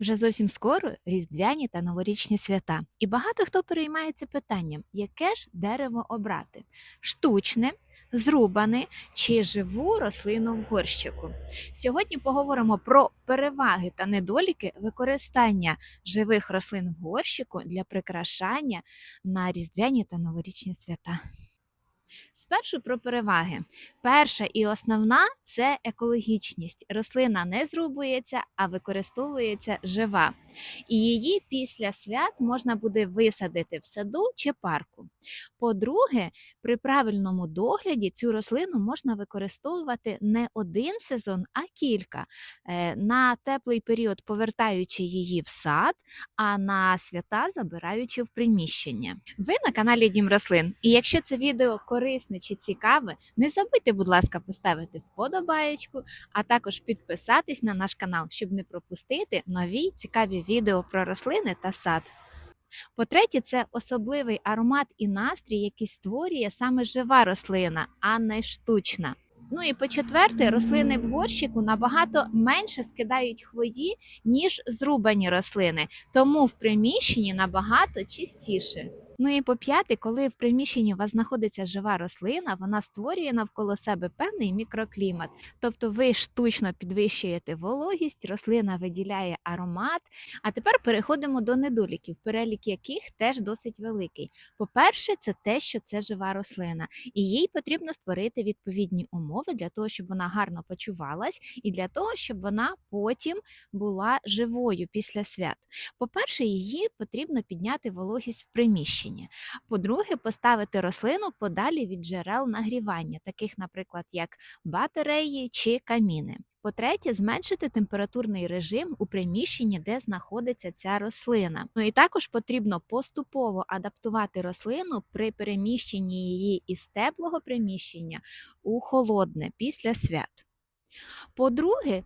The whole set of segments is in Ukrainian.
Вже зовсім скоро різдвяні та новорічні свята, і багато хто переймається питанням, яке ж дерево обрати: штучне, зрубане чи живу рослину в горщику. Сьогодні поговоримо про переваги та недоліки використання живих рослин в горщику для прикрашання на різдвяні та новорічні свята. Спершу про переваги. Перша і основна це екологічність. Рослина не зрубується, а використовується жива. І її після свят можна буде висадити в саду чи парку. По-друге, при правильному догляді цю рослину можна використовувати не один сезон, а кілька. Е, На теплий період повертаючи її в сад, а на свята забираючи в приміщення. Ви на каналі Дім Рослин. І якщо це відео корисне чи цікаве, не забудьте, будь ласка, поставити вподобаєчку, а також підписатись на наш канал, щоб не пропустити нові цікаві відео про рослини та сад. По-третє, це особливий аромат і настрій, який створює саме жива рослина, а не штучна. Ну і по-четверте, рослини в горщику набагато менше скидають хвої, ніж зрубані рослини, тому в приміщенні набагато чистіше. Ну і по п'яте, коли в приміщенні у вас знаходиться жива рослина, вона створює навколо себе певний мікроклімат. Тобто ви штучно підвищуєте вологість, рослина виділяє аромат. А тепер переходимо до недоліків, перелік яких теж досить великий. По-перше, це те, що це жива рослина, і їй потрібно створити відповідні умови для того, щоб вона гарно почувалась, і для того, щоб вона потім була живою після свят. По-перше, її потрібно підняти вологість в приміщенні. По-друге, поставити рослину подалі від джерел нагрівання, таких, наприклад, як батареї чи каміни. По-третє, зменшити температурний режим у приміщенні, де знаходиться ця рослина. Ну і також потрібно поступово адаптувати рослину при переміщенні її із теплого приміщення у холодне після свят. По-друге,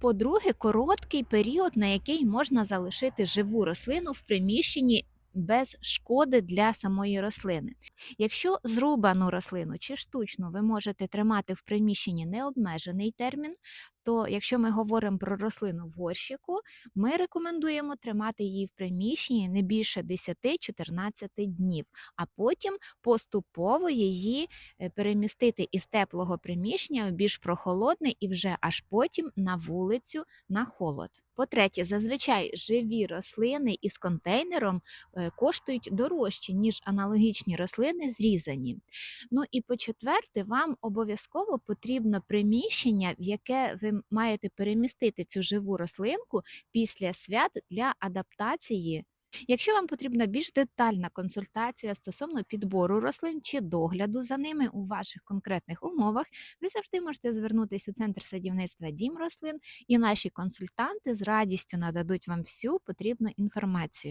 по-друге, короткий період, на який можна залишити живу рослину в приміщенні без шкоди для самої рослини. Якщо зрубану рослину чи штучну ви можете тримати в приміщенні необмежений термін, то якщо ми говоримо про рослину в горщику, ми рекомендуємо тримати її в приміщенні не більше 10-14 днів, а потім поступово її е, перемістити із теплого приміщення у більш прохолодне і вже аж потім на вулицю на холод. По-третє, зазвичай живі рослини із контейнером е, коштують дорожче, ніж аналогічні рослини зрізані. Ну і по-четверте, вам обов'язково потрібно приміщення, в яке маєте перемістити цю живу рослинку після свят для адаптації. Якщо вам потрібна більш детальна консультація стосовно підбору рослин чи догляду за ними у ваших конкретних умовах, ви завжди можете звернутися у центр садівництва Дім рослин, і наші консультанти з радістю нададуть вам всю потрібну інформацію.